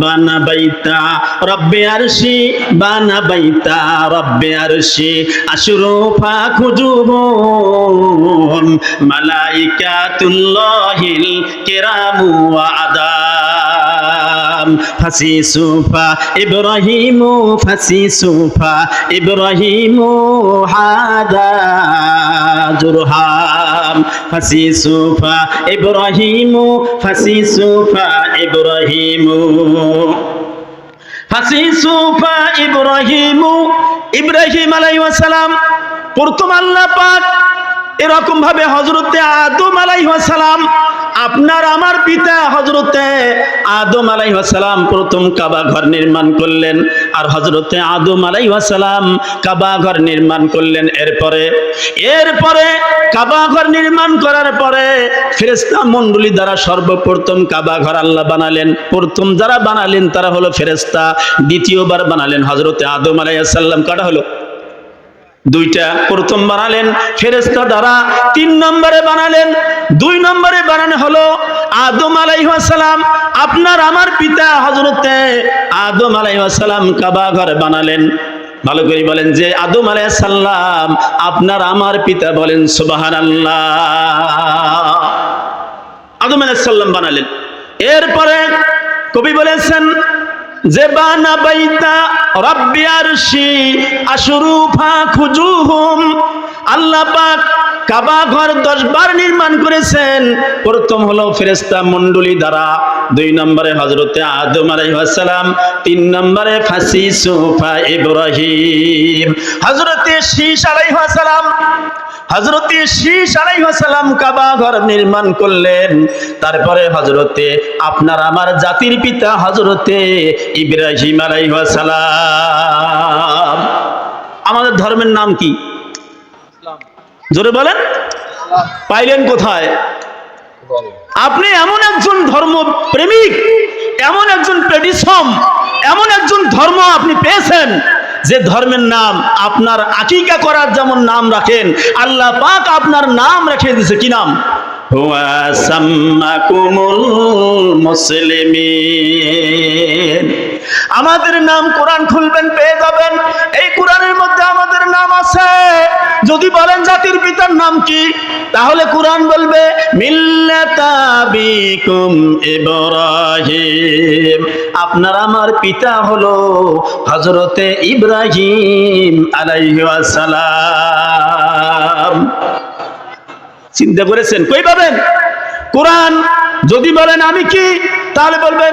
বানা বাইতা রব্বে আরশি বানা রব্বে আরশি আশরুফা খুজুহুম মালাইকাতুল্লাহিল কিরামু আদাম ফাসি সুফা, ইব্রাহিমু ফাসি সুফা, ইব্রাহিমু হাদা জুরহাম ফাসি সুফা, ইব্রাহিমু ফাসি সুফা, ইব্রাহিমু ফাসি সুফা, ইব্রাহিমু, ইব্রাহিম আলাইহিস সালাম প্রথম আল্লাহ পাক এরকম ভাবে হজরতে আদম আলাইহাসালাম আপনার আমার পিতা হজরতে আদম আলাইহাসালাম প্রথম কাবা ঘর নির্মাণ করলেন আর হজরতে আদম আলাইহাসালাম কাবা ঘর নির্মাণ করলেন। এরপরে এরপরে কাবা ঘর নির্মাণ করার পরে ফেরেস্তা মণ্ডলী দ্বারা সর্বপ্রথম কাবা ঘর আল্লাহ বানালেন। প্রথম যারা বানালেন তারা হলো ফেরেস্তা দ্বিতীয়বার বানালেন হজরতে আদম আলাইসাল্লাম কাটা হলো? দুইটা প্রথম বানালেন ফেরেস্তা দ্বারা। তিন নম্বরে বানালেন, দুই নম্বরে বানানো হলো আদম আলাইহাসালাম আপনার আমার পিতা হজরতে আদম আলাইহাসালাম কাবা ঘর বানালেন। ভালো করে বলেন যে আদম আলাইসাল্লাম আপনার আমার পিতা বলেন সুবাহান আল্লাহ আদম আলাইসাল্লাম বানালেন। এরপরে কবি বলেছেন যে বানা বাইতা রব্বি আরশি আশরুফা খুজুহুম। আল্লাহ পাক কাবা ঘর দশ বার নির্মাণ করেছেন। প্রথম হলো ফেরেস্তা মণ্ডলী দ্বারা, দুই নম্বরে হজরতে আদম আলাইহাসালাম তিন নম্বরে ফাসি সুফা ইব্রাহিম। হজরতে শীষ আলাইহাসালাম হজরতে শীষ আলাইহাসালাম কাবা ঘর নির্মাণ করলেন। তারপরে হজরতে আপনার আমার জাতির পিতা হজরতে ইব্রাহিম আলাইহাসালাম আমাদের ধর্মের নাম কি? জোরে বলেন। পাইলেন কোথায়? আপনি এমন একজন ধর্ম প্রেমিক, এমন একজন প্রেডিসম এমন একজন ধর্ম আপনি পেয়েছেন যে ধর্মের নাম আপনার আকিকা করার যেমন নাম রাখেন আল্লাহ পাক আপনার নাম রেখে দিছে কি নাম? আমাদের নাম কোরআন খুলবেন পেয়ে যাবেন। এই কোরআনের মধ্যে আমাদের নাম আছে। যদি বলেন জাতির পিতার নাম কি, তাহলে কোরআন বলবে ইব্রাহিম। আপনার আমার পিতা হলো হযরতে ইব্রাহিম আলাইহিস চিন্তা করেছেন? কই পাবেন? কোরআন যদি বলেন আমি কি, তাহলে বলবেন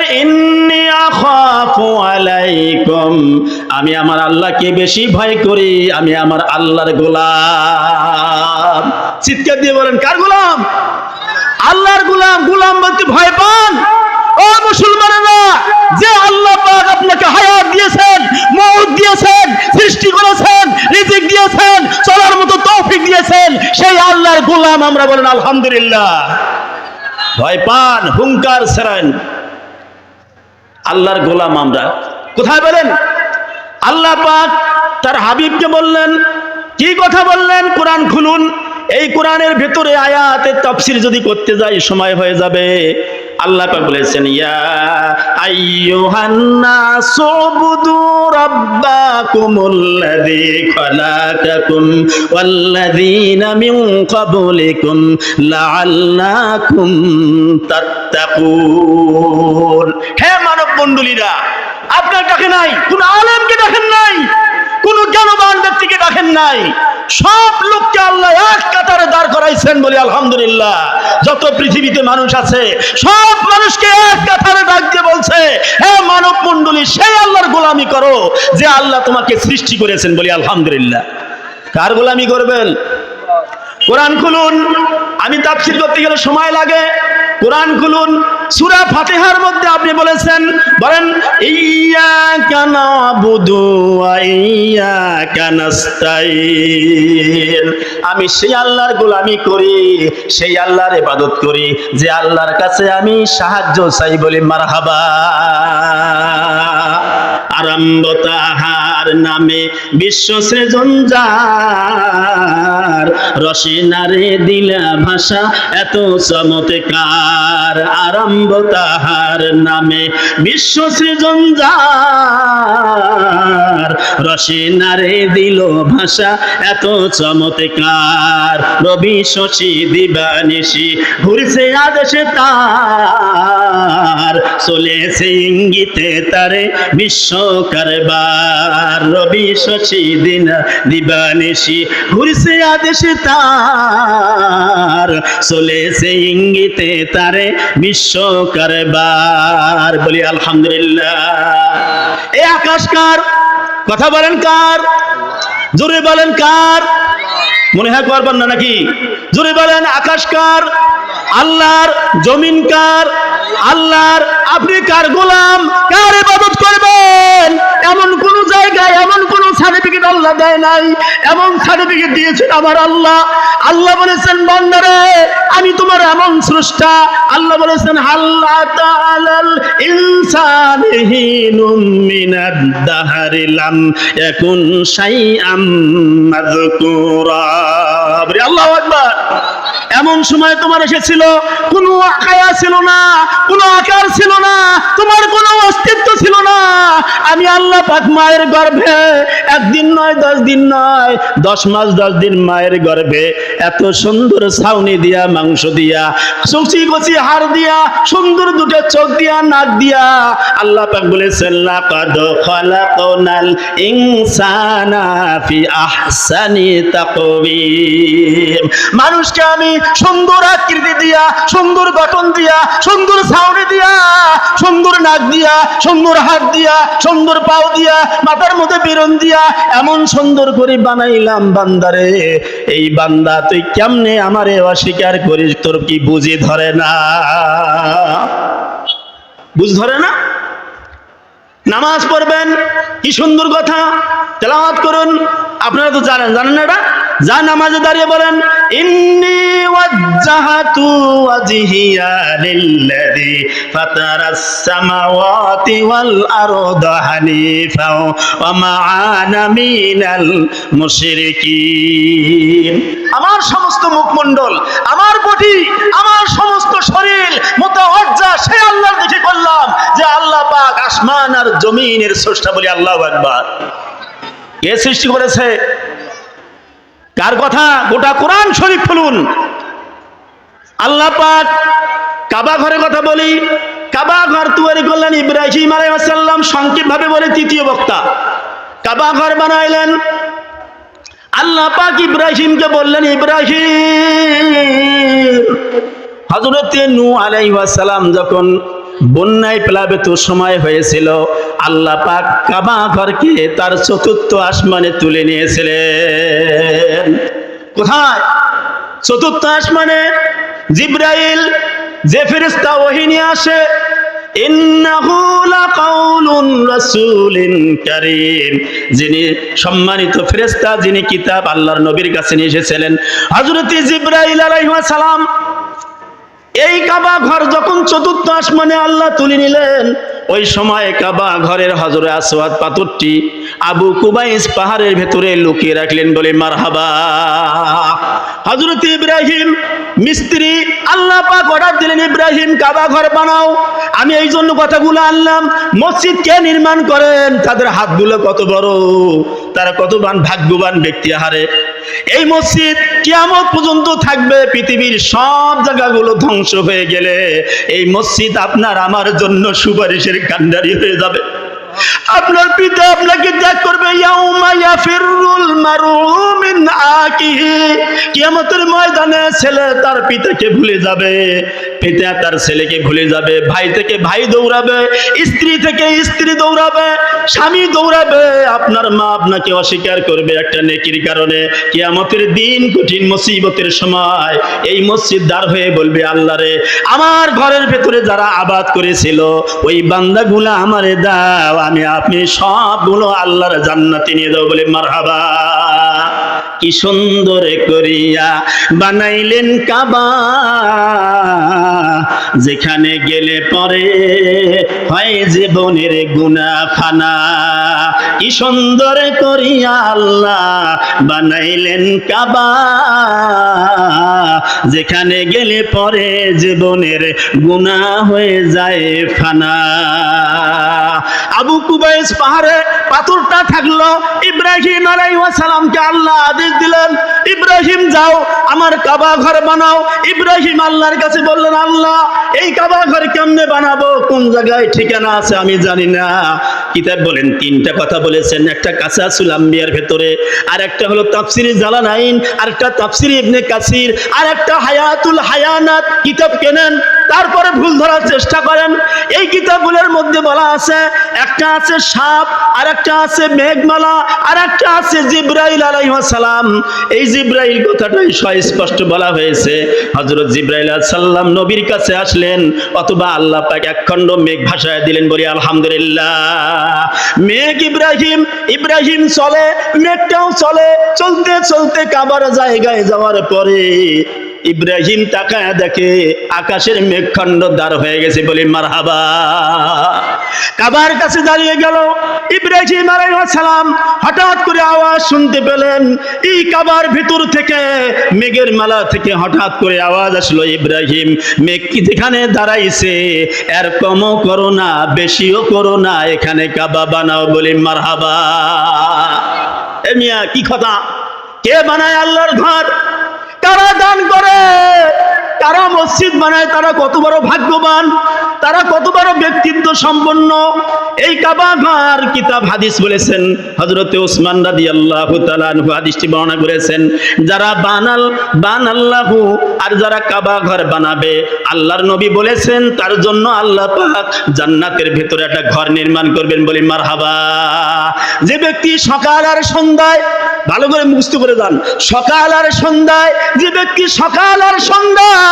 আমি আমার আল্লাহকে বেশি ভয় করি, আমি আমার আল্লাহর গোলাম। চিৎকার দিয়ে বলেন, কার গোলাম? আল্লাহর গোলাম গোলাম বলতে ভয় পান? ও মুসলমানেরা, যে আল্লাহ পাক আপনাকে হায়াত দিয়েছেন মৌত দিয়েছেন, সৃষ্টি করেছেন, রিজিক দিয়েছেন, চলার মতো তৌফিক দিয়েছেন, সেই আল্লাহর গোলাম আমরা বলেন, আলহামদুলিল্লাহ। ভয় পান হুঙ্কার সেরেন আল্লাহর গোলাম আমরা। কোথায় বলেন আল্লাহ পাক তার হাবিবকে বললেন, কি কথা বললেন? কোরআন খুলুন। এই কোরআনের ভেতরে আয়াতের তফসিল যদি করতে যাই, সময় হয়ে যাবে। আল্লাহ পাক বলেছেন, ইয়া আইয়ুহান নাসু বুদু রাব্বাকুমুল্লাযী খালাকাকুম ওয়াল্লাযীনা মিন ক্বাবলিকুম লাআল্লাকুম তাত্তাকুন। হে মানব মণ্ডলীরা, আপনার ডাকে নাই, কোন আলেমকে ডাকেন নাই, কোন জ্ঞানবান ব্যক্তিকে ডাকেন নাই। সব লোককে আল্লাহ এক কাতারে দাঁড় করাইছেন বলি আলহামদুলিল্লাহ। যত পৃথিবীতে মানুষ আছে, সব মানুষকে এক কাতারে ডাক দিয়ে বলছে হে মানব মণ্ডলী, সেই আল্লাহর গোলামি করো যে আল্লাহ তোমাকে সৃষ্টি করেছেন বলি আলহামদুলিল্লাহ। কার গোলামি করবেন? কোরআন খুলুন। আমি তাফসীর করতে গেলে সময় লাগে। কোরআন খুলুন। সুরা ফাতেহার মধ্যে আপনি বলেছেন, বলেন, ইয়্যাকা নাবুদু ওয়া ইয়্যাকা নাস্তাইন আমি সেই আল্লাহর গোলামি করি, সেই আল্লাহর ইবাদত করি, যে আল্লাহর কাছে আমি সাহায্য চাই বলি মারহাবা। আর আরম্ভ তাহার নামে বিশ্ব সৃজন যার। রসে নারে দিলা ভাষা, এত চমৎকার। আরম্ভ তাহার নামে বিশ্ব সৃজন যার। রসে নারে দিল ভাষা, এত চমৎকার। রবি শশী দিবানিশি, ঘুরছে আদেশে তার। চলেছে ইঙ্গিতে তারে বিশ্ব কারবার। রবি শশী দিন দিবানিশি ঘুরছে আদেশে তার, চলেছে ইঙ্গিতে তারে বিশ্ব কারবার। বলি, আলহামদুলিল্লাহ। এ আকাশ কার? কথা বলেন কার? জোরে বলেন কার? মনে হয় করবেন না নাকি? জোরে বলেন, আকাশ কার? আল্লাহর জমিন কার? আল্লাহর আপনি কার গোলাম? কার ইবাদত করবেন? এমন কোন জায়গায়, এমন কোন সার্টিফিকেট আল্লাহ দেয় নাই। এমন সার্টিফিকেট দিয়েছেন আমার আল্লাহ। আল্লাহ বলেছেন, বান্দারে, আমি তোমার এমন স্রষ্টা। আল্লাহ বলেছেন, আল্লাহ তাআলাল ইনসানিহিনুম মিনাদ দাহারি লাম ইয়াকুন শাইআম মাযকুরা। এমন সময় তোমার এসেছিল, কোনো আকায়া ছিল না, কোনো আকার ছিল না, তোমার কোনো অস্তিত্ব ছিল না। আমি আল্লাহ পাক মায়ের গর্ভে, একদিন নয়, দশ দিন নয়, দশ মাস, দশ দিন মায়ের গর্ভে এত সুন্দর ছাউনি দিয়া, মাংস দিয়া, সচি কচি হাড় দিয়া, সুন্দর দুটো চোখ দিয়া, নাক দিয়া, আল্লাহ পাক বলেছেন, লাকাদ খালাকনাল ইনসানা ফি আহসানি তাকওয়িম। মানুষকে আমি সুন্দর আকৃতি দিয়া, সুন্দর গঠন দিয়া, সুন্দর ছাউনি দিয়া, সুন্দর নাক দিয়া, সুন্দর হাত দিয়া, সুন্দর পাও দিয়া, মাথার মধ্যে বেরন দিয়া, এমন সুন্দর করে বানাইলাম বান্দারে। এই বান্দা, তুই কেমনে আমারে অস্বীকার করিস? তোর কি বুঝি ধরে না? বুঝ ধরে না? নামাজ পড়বেন, কি সুন্দর কথা। তেলাওয়াত করুন। আপনারা তো জানেন জানেন এটা? যা নামাজে দাঁড়িয়ে বলেন, ইন্নি লিল্লাযী ফাতারাস সামাওয়াতি ওয়াল আরদা হানিফা ওয়া মা আনা মিনাল মুশরিকিন আমার সমস্ত মুখমণ্ডল, আমার বডি, আমার সমস্ত শরীর মোতাওয়াজ্জা সেই আল্লাহর দিকে করলাম যে আল্লাহ পাক আসমান আর জমিনের স্রষ্টা বলি আল্লাহু আকবার। কে সৃষ্টি করেছে? কার কথা? গোটা কোরআন শরীফ খুলুন। আল্লাহ পাক কাবা ঘরের কথা বলি। কাবা ঘর তৈরি করলেন ইব্রাহিম আলাইসাল্লাম ভাবে বলে তৃতীয় বক্তা। কাবা ঘর বানাইলেন। আল্লাহ পাক ইব্রাহিমকে বললেন, ইব্রাহিম হজরত নু আলাইসালাম যখন বন্যায় প্লাবিত সময় হয়েছিল, আল্লাহ পাক কাবা ঘরকে তার চতুর্থ আসমানে তুলে নিয়েছিলেন। কোথায়? চতুর্থ আসমানে জিব্রাইল, যে ফেরেশতা ওহী নিয়ে আসে যিনি সম্মানিত ফেরেশতা, যিনি কিতাব আল্লাহর নবীর কাছে নিয়ে এসেছিলেন। হযরত জিব্রাইল সালাম এই কাবা ঘর যখন চতুর্থ আসমানে আল্লাহ তুলে নিলেন, ওই সময় কাবা ঘরের হজরে আসওয়াদ পাথরটি আবু কুবাইস পাহাড়ের ভেতরে লুকিয়ে রাখলেন বলে, মারহাবা। হজরত ইব্রাহিম মিস্ত্রি, আল্লাহ পাক অর্ডার দিলেন, ইব্রাহিম, কাবা ঘর বানাও। আমি এই জন্য কথাগুলো আনলাম। মসজিদ কে নির্মাণ করেন? তাদের হাতগুলো কত বড়, তারা কতবান ভাগ্যবান ব্যক্তি হারে এই মসজিদ কিয়ামত পর্যন্ত থাকবে, পৃথিবীর সব জায়গাগুলো ধ্বংস হয়ে গেলে। এই মসজিদ আপনার, আমার জন্য সুপারিশের কান্ডারি হয়ে যাবে। আপনার পিতা আপনাকে ত্যাগ করবে কিয়ামতের ময়দানে ছেলে তার পিতাকে ভুলে যাবে, পিতা তার ছেলেকে ভুলে যাবে, ভাই থেকে ভাই দৌড়াবে, স্ত্রী থেকে স্ত্রী দৌড়াবে, স্বামী দৌড়াবে। আপনার মা আপনাকে অস্বীকার করবে একটা নেকির কারণে। কিয়ামতের দিন কঠিন মুসিবতের সময় এই মসজিদ দাঁড় হয়ে বলবে, আল্লাহ রে, আমার ঘরের ভেতরে যারা আবাদ করেছিল, ওই বান্দাগুলা আমারে দাও আমি আপনি সবগুলো আল্লাহর জান্নাতে নিয়ে যাব বলে মারহাবা। কি সুন্দর করিয়া বানাইলেন কাবা। যেখানে গেলে পরে হয় জীবনের গুনা খানা কি সুন্দর করিয়া আল্লাহ বানাইলেন কাবা। যেখানে গেলে পরে জীবনের গুনাহ হয়ে যায় ফানা। আবু কুবাইস পাহাড়ে পাথরটা থাকল ইব্রাহিম আলাইসালামকে আল্লাহ আদেশ দিলেন, ইব্রাহিম যাও, আমার কাবা ঘর বানাও। ইব্রাহিম আল্লাহর কাছে বললেন, আল্লাহ, এই কাবা ঘর কেমনে বানাবো? কোন জায়গায় ঠিকানা আছে আমি জানি না। কিতাব বলেন, তিনটা কথা বলেছেন, একটা কাসাসুল আম্বিয়ার ভেতরে, আর একটা হলো তাফসিরি জালানাইন আর একটা তাফসিরি ইবনে কাসির, আর একটা হায়াতুল হায়ানাত। কিতাব কেনেন? তারপরে ভুল ধরার চেষ্টা করেন। এই কিতাবগুলোর মধ্যে বলা আছে, একটা আছে সাপ আর একটা আছে মেঘমালা আর একটা আছে জিব্রাইল আলাইসালাম এই জিব্রাইল কথাটাই স্পষ্ট বলা হয়েছে। হজরত জিব্রাইল সাল্লাম নবীর কাছে আসলেন, অথবা আল্লাহ পাক একখণ্ড মেঘ ভাষায় দিলেন বলি, আলহামদুলিল্লাহ। মেঘ ইব্রাহিম ইব্রাহিম চলে, মেঘটাও চলে, চলতে চলতে কাবার জায়গায় যাওয়ার পরে ইব্রাহিম তাকায় দেখে আকাশের মেঘখণ্ড দাঁড় হয়ে গেছে বলে মারহাবা। কাবার কাছে দাঁড়িয়ে গেল ইব্রাহিম সালাম। হঠাৎ করে আওয়াজ শুনতে পেলেন, এই কাবার ভিতর থেকে, মেঘের মালা থেকে হঠাৎ করে আওয়াজ আসলো, ইব্রাহিম, মেঘ কি যেখানে দাঁড়াইছে? এর কমও করো না, বেশিও করো না, এখানে কাবা বানাও বলে মারহাবা। এ মিয়া, কি কথা? কে বানায় আল্লাহর ঘর? কারা দান করে? কারা মসজিদ বানায়, তারা কত বড় ভাগ্যবান, তারা কত বড় ব্যক্তিত্ব সম্পন্ন। এই কাবা ঘর কিতাব হাদিস বলেছেন হজরতে ওসমান রাদি আল্লাহ হাদিসটি বর্ণনা করেছেন, যারা বানাল বান আল্লাহু আর যারা কাবা ঘর বানাবে, আল্লাহর নবী বলেছেন, তার জন্য আল্লাহ পাক জান্নাতের ভেতরে একটা ঘর নির্মাণ করবেন বলে মার হাবা যে ব্যক্তি সকাল আর সন্ধ্যায়, ভালো করে মুখস্থ করে যান, সকাল আর সন্ধ্যায়, যে ব্যক্তি সকাল আর সন্ধ্যায়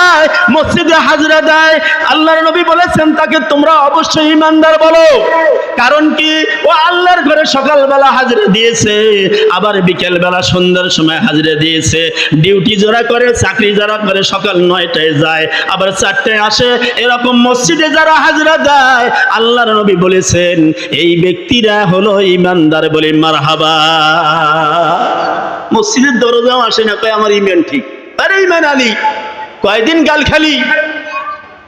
মসজিদে হাজরা দেয়। আল্লাহর নবী বলেছেন তাকে, তোমরা অবশ্যই ইমানদার বলো। কারণ কি? ও আল্লাহর ঘরে সকালবেলা হাজরা দিয়েছে, আবার বিকেল বেলা সন্ধ্যার সময় হাজরা দিয়েছে। ডিউটি যারা করে, চাকরি যারা করে, সকাল নয়টায় যায়, আবার চারটায় আসে। এরকম মসজিদে যারা হাজরা দেয়, আল্লাহর নবী বলেছেন, এই ব্যক্তিরা হলো ইমানদার বলে মারহাবা। মসজিদের দরজাও আসে না, কয়, আমার ইমান ঠিক। আরে ইমান আলী কয়দিন গাল খালি?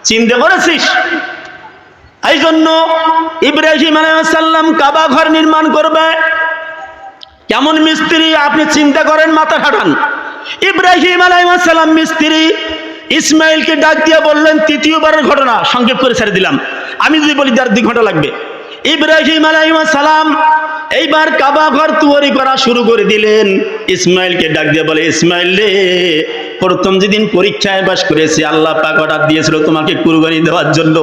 চিন্তা করেছিস এই জন্য ইব্রাহিম আলাইসাল্লাম কাবা ঘর নির্মাণ করবে। কেমন মিস্ত্রি আপনি চিন্তা করেন, মাথা খাটান। ইব্রাহিম আলাইসাল্লাম মিস্ত্রি ইসমাইলকে ডাক দিয়ে বললেন, তৃতীয়বারের ঘটনা সংক্ষেপ করে ছেড়ে দিলাম। আমি যদি বলি তার দুই ঘণ্টা লাগবে। ইব্রাহিম সালাম এইবার কাবা ঘর তৈরি করা শুরু করে দিলেন। ইসমাইলকে ডাক দিয়ে বলে, ইসমাইল রে, প্রথম যেদিন পরীক্ষায় বাস করেছি, আল্লাহ পাক অর্ডার দিয়েছিল তোমাকে কুরবানি দেওয়ার জন্য।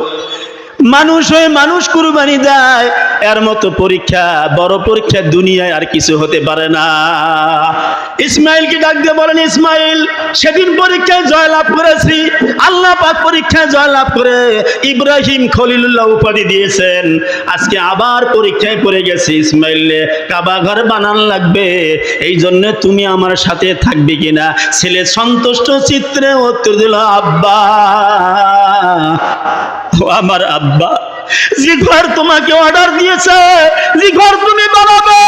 মানুষ হয়ে মানুষ কুরবানি দেয়। এর মতো পরীক্ষা, বড় পরীক্ষা দুনিয়ায় আর কিছু হতে পারে না। ইসমাইলকে ডাক দিয়ে বলেন, ইসমাইল, সেদিন পরীক্ষায় জয়লাভ করেছি। আল্লাহ পাক পরীক্ষায় জয়লাভ করে ইব্রাহিম খলিলুল্লাহ উপাধি দিয়েছেন। আজকে আবার পরীক্ষায় পড়ে গেছে ইসমাইল। কাবা ঘর বানান লাগবে। এই জন্য তুমি আমার সাথে থাকবে কিনা? ছেলে সন্তুষ্ট, চিত্রে উত্তর দিল, আব্বা। ও আমার আব্বা। যে ঘর তোমাকে অর্ডার দিয়েছে, যে ঘর তুমি বানাবে।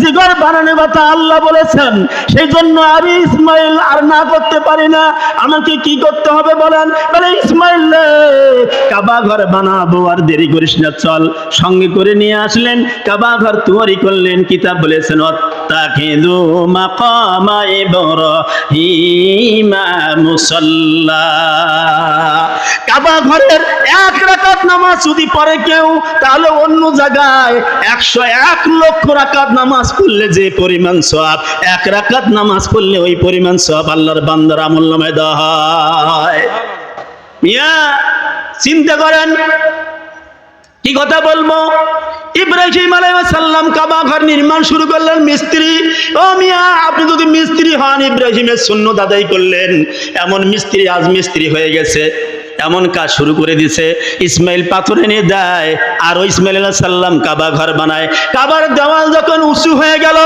যে ঘর বানানোর কথা আল্লাহ বলেছেন সেই জন্য আমি ইসমাইল আর না করতে পারি না। আমাকে কি করতে হবে বলেন? বলে, ইসমাইল কাবা ঘর বানাবো আর দেরি করিস না, চল। সঙ্গে করে নিয়ে আসলেন, কাবা ঘর তৈরি করলেন, কিতাব বলেছেন অত্তাখিদু মাকামা ইব্রাহিমা মুসাল্লা। কাবা ঘরের এক রাকাত নামাজ যদি কেউ, তাহলে অন্য জায়গায় একশো এক লক্ষ রাকাত নামাজ পড়লে যে পরিমাণ সব এক রাকাত নামাজ ওই পরিমাণ সব আল্লাহর বান্দার চিন্তা করেন, কি কথা বলব? ইব্রাহিম সাল্লাম কাবা ঘর নির্মাণ শুরু করলেন মিস্ত্রি। ও মিয়া, আপনি যদি মিস্ত্রি হন, ইব্রাহিমের শূন্য দাদাই করলেন। এমন মিস্ত্রি আজ মিস্ত্রি হয়ে গেছে। এমন কাজ শুরু করে দিছে। ইসমাইল পাথরে নিয়ে দেয়, আর ওই ইসমাইল সাল্লাম কাবা ঘর বানায়। কাবার দেওয়াল যখন উঁচু হয়ে গেল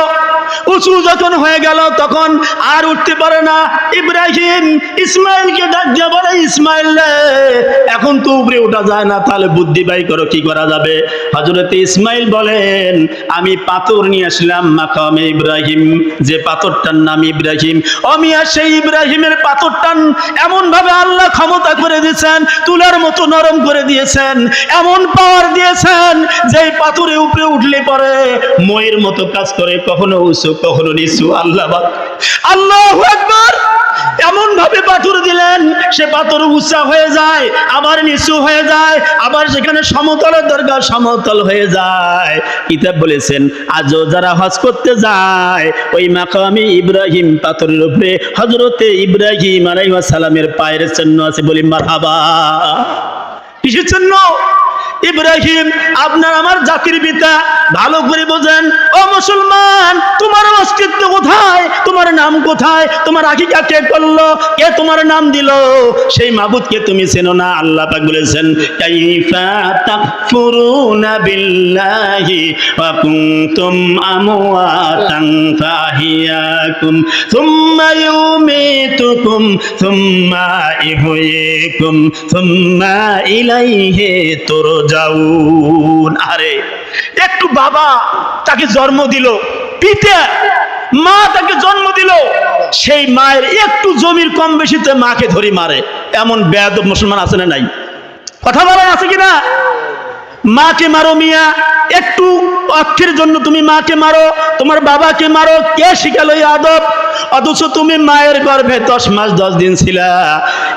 উঁচু যখন হয়ে গেল, তখন আর উঠতে পারে না। ইব্রাহিম ইসমাইলকে ডাক দিয়ে বলে, ইসমাইল এখন তো উপরে ওঠা যায় না, তাহলে বুদ্ধি বাই করো, কি করা যাবে? হজরত ইসমাইল বলেন, আমি পাথর নিয়ে আসলাম মাকামে ইব্রাহিম, যে পাথরটার নাম ইব্রাহিম। অমিয়া সেই ইব্রাহিমের পাথরটান এমন ভাবে আল্লাহ ক্ষমতা করে দিয়েছেন, তুলার মতো নরম করে দিয়েছেন, এমন পাওয়ার দিয়েছেন যে পাথরে উপরে উঠলে পরে ময়ের মতো কাজ করে, কখনো কখনো নিচু আল্লাহ আল্লাহ একবার এমন ভাবে পাথর দিলেন, সে পাথর উঁচা হয়ে যায়, আবার নিচু হয়ে যায়, আবার সেখানে সমতলের দরকার সমতল হয়ে যায়। কিতাব বলেছেন, আজও যারা হজ করতে যায়, ওই মাকামি ইব্রাহিম পাথরের উপরে হজরতে ইব্রাহিম আলাইহিস সালামের পায়ের চিহ্ন আছে বলি, মারহাবা। কিসের জন্য ইব্রাহিম, আপনার আমার জাতির পিতা, ভালো করে বোঝেন। ও মুসলমান, তোমার অস্তিত্ব কোথায়? তোমার নাম কোথায়? তোমার আকিকা কে করল? কে তোমার নাম দিল? সেই মাবুদকে তুমি চেনো না, আল্লাহ পাক বলেছেন, কাইফা তাকফুরুনা বিল্লাহি ওয়া কুনতুম আমওয়াতান ফাহিয়াকুম, সুম্মা ইউমিতুকুম, সুম্মা ইহয়িকুম সুম্মা ইলাইহি আরে, একটু বাবা তাকে জন্ম দিল। পিতা, মা তাকে জন্ম দিল। সেই মায়ের একটু জমির কম বেশিতে মাকে ধরি মারে। এমন বেদ মুসলমান আছে না নাই? কথা বলার আছে কিনা? মাকে মারো মিয়া, একটু অক্ষের জন্য তুমি মাকে মারো, তোমার বাবাকে মারো, কে শিখালো আদব? অথচ তুমি মায়ের গর্ভে দশ মাস, দশ দিন ছিলা।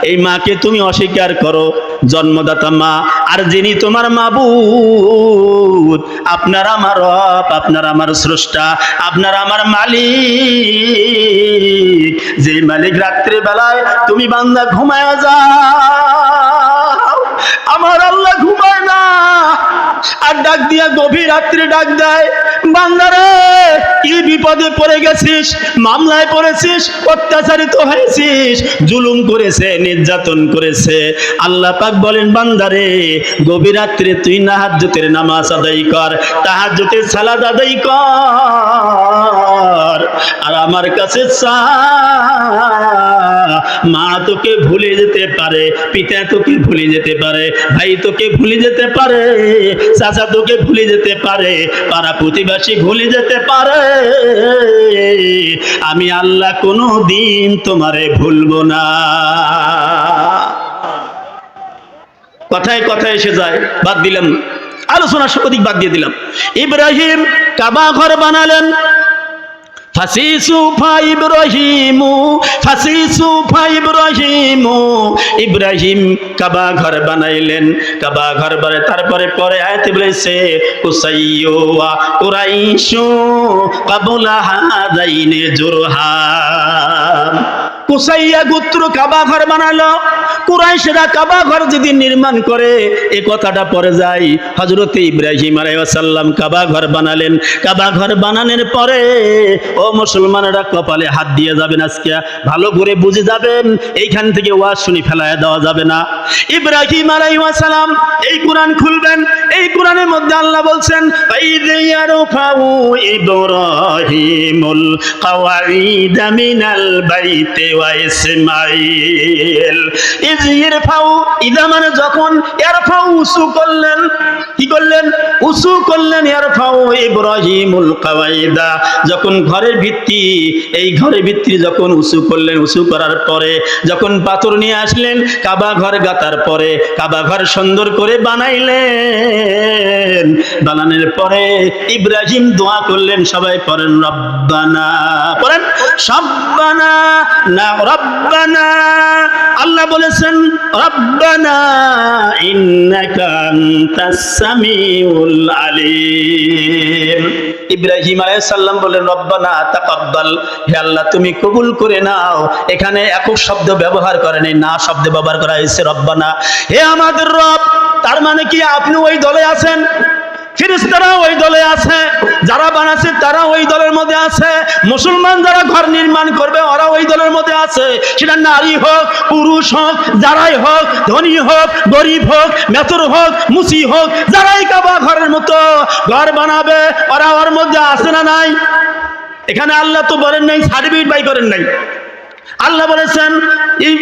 এই মাকে তুমি অস্বীকার করো, জন্মদাতা মা। আর যিনি তোমার মাবুদ, আপনার আমার রব, আপনার আমার স্রষ্টা, আপনার আমার মালিক। যে মালিক রাত্রে বেলায় তুমি বান্দা ঘুমায় যাও আমার আল্লাহ ঘুমায় না। আর ডাক দিয়া গভীর রাত্রে ডাক দেয়, বান্দারে, কি বিপদে পড়ে গেছিস? মামলায় পড়েছিস? অত্যাচারিত হয়েছিস? জুলুম করেছে, নির্যাতন করেছে। আল্লাহ পাক বলেন, বান্দারে, গভীর রাত্রে তুই নাহাজ্জতের নামাজ আদায় কর, তাহাজ্জতের সালাদ আদায় কর। আর আমার কাছে চা। মা তোকে ভুলে যেতে পারে, পিতা তোকে ভুলে যেতে পারে ভাই তোকে ভুলে যেতে পারে, চাচা তোকে ভুলে যেতে পারে, পাড়া প্রতিবাসী ভুলে যেতে পারে। আমি আল্লাহ কোনো দিন তোমারে ভুলবো না। কথায় কথায় এসে যায়, বাদ দিলাম। আলোচনা অধিক বাদ দিয়ে দিলাম। ইব্রাহিম কাবা ঘর বানালেন ফাসিসু ফা ইব্রাহিমু, ফাসিসু ফা ইব্রাহিমু। ইব্রাহিম কাবা ঘর বানাইলেন, কাবা ঘর বানাই, তারপরে পরে আয়াতে বলেছে কুসাইয়ু ওয়া কুরাইশু কাবুলা হাদাইনে জুরহাম। কুসাইয়া গোত্র কাবা ঘর বানালো। কুরাইশরা কাবা ঘর যদি নির্মাণ করে, এ কথাটা পরে যায় হজরত ইব্রাহিম আলাইসাল্লাম কাবা ঘর বানালেন। কাবা ঘর বানানোর পরে, ও মুসলমানেরা কপালে হাত দিয়ে যাবেন আজকে। ভালো করে বুঝে যাবেন, এইখান থেকে ওয়াজ শুনি ফেলায় দেওয়া যাবে না। ইব্রাহিম আলাইসালাম এই কোরআন খুলবেন, এই কোরআনের মধ্যে আল্লাহ বলছেন "ওয়াইদ ইয়ারফাউ ইব্রাহিমুল কাওয়াইদ মিনাল বাইতে ইয়ারফাউ ইদা মানে যখন উসু করলেন, কি করলেন? উসু করলেন ইব্রাহিমুল কাওয়াইদা। যখন ঘরের ভিত্তি, এই ঘরের ভিত্তি যখন উসু করলেন, উসু করার পরে যখন পাথর নিয়ে আসলেন, কাবা ঘর গাতার পরে, কাবা ঘর সুন্দর করে বানাইলেন। বানানোর পরে ইব্রাহিম দোয়া করলেন, সবাই পড়েন, রব্বানা পড়েন সব্বানা না রব্বানা। আল্লাহ বলেছেন, রব্বানা ইন্নাকা আনতাস সামিউল আলিম। ইব্রাহিম আলাইহিস সালাম বলেন রব্বানা তাকাব্বাল। হে আল্লাহ, তুমি কবুল করে নাও। এখানে একক শব্দ ব্যবহার করেনি না শব্দ ব্যবহার করা হয়েছে, রব্বানা। হে আমাদের রব, তার মানে কি আপনি ওই দলে আছেন? ফিরিস্তারা ওই দলে আছে, যারা বানাচ্ছে তারা ওই দলের মধ্যে আছে, মুসলমান যারা ঘর নির্মাণ করবে ওরা ওই দলের মধ্যে আছে। সেটা নারী হোক, পুরুষ হোক, যারাই হোক, ধনী হোক, গরিব হোক মেথর হোক, মুসি হোক, যারাই কাবা ঘরের মতো ঘর বানাবে, ওরা ওর মধ্যে আছে না নাই? এখানে আল্লাহ তো বলেন নাই, সার্টিফিকেট বাই করেন নাই। আল্লাহ বলেছেন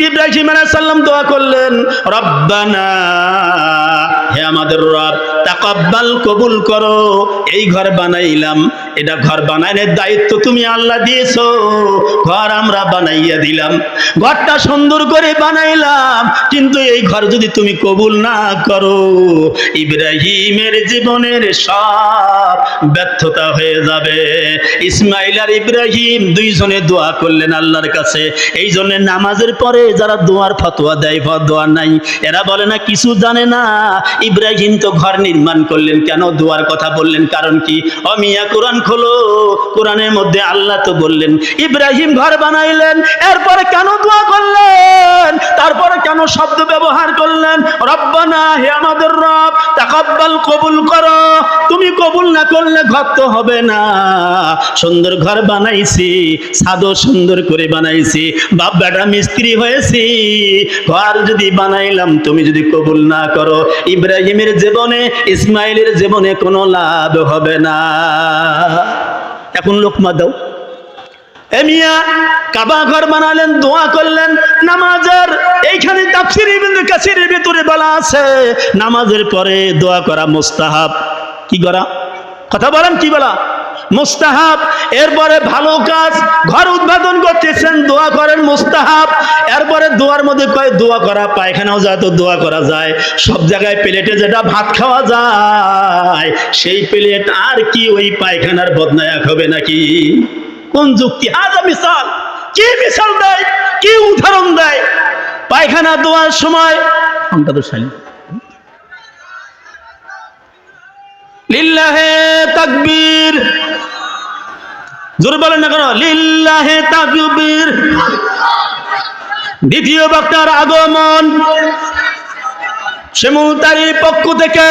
ইব্রাহিম আলাইহিস সালাম দোয়া করলেন, রব্বানা, হে আমাদের রব তাকাব্বাল কবুল করো। এই ঘর বানাইলাম। এটা ঘর বানানোর দায়িত্ব তুমি আল্লাহ দিয়েছ। ঘর আমরা বানাইয়া দিলাম। ঘরটা সুন্দর করে বানাইলাম। কিন্তু এই ঘর যদি তুমি কবুল না করো, ইব্রাহিমের জীবনের সব ব্যর্থতা হয়ে যাবে। ইসমাইল আর ইব্রাহিম দুইজনে দোয়া করলেন আল্লাহর কাছে। এই জন্য নামাজের পরে যারা দোয়ার ফতোয়া দেয় দোয়া নাই, এরা বলে না, কিছু জানে না। ইব্রাহিম তো ঘর নির্মাণ করলেন কেন? দোয়ার কথা বললেন কারণ কি? অমিয়া কোরআন খোলো। কোরআনের মধ্যে আল্লাহ তো বললেন, ইব্রাহিম ঘর বানাইলেন, এরপরে কেন দোয়া করলেন? শব্দ ব্যবহার করলেন, রব্বানা, হে আমাদের রব, তাকাব্বাল কবুল করো। তুমি কবুল না করলে ঘর তো হবে না। সুন্দর ঘর বানাইছি সাদো সুন্দর করে বানাইছি, বাপ বেটা মিস্ত্রি হয়েছি। ঘর যদি বানাইলাম, তুমি যদি কবুল না করো, ইব্রাহিমের জীবনে, ইসমাইলের জীবনে কোনো লাভ হবে না। এখন লোকমা দাও। এ মিয়া, কাবা ঘর বানালেন, দোয়া করলেন। নামাজের এইখানে তাফসির ইবনে কাসিরের ভিতরে বলা আছে, নামাজের পরে দোয়া করা মুস্তাহাব। কি করা? কথা বলেন, কি বলা? মুস্তাহাব, এরপরে ভালো কাজ, ঘর উদ্বোধন করতেছেন, দোয়া করেন মুস্তাহাব। এরপরে দোয়ার মধ্যে কয়, দোয়া করা, পায়খানাও যায় তো দোয়া করা যায়। সব জায়গায় প্লেটে যেটা ভাত খাওয়া যায়, সেই প্লেট আর কি ওই পায়খানার বদনায়াক হবে নাকি? কোন যুক্তি? হাজা মিসাল কি মিসাল দেয়? কি উদাহরণ দেয়? পায়খানা দোয়ার সময় আমরা তো শালী লিল্লাহে তাকবীর। জোরে বলেন না কেন? লিল্লাহে তাকবীর। দ্বিতীয় বক্তার আগমন। সেমুতারির পক্ষ থেকে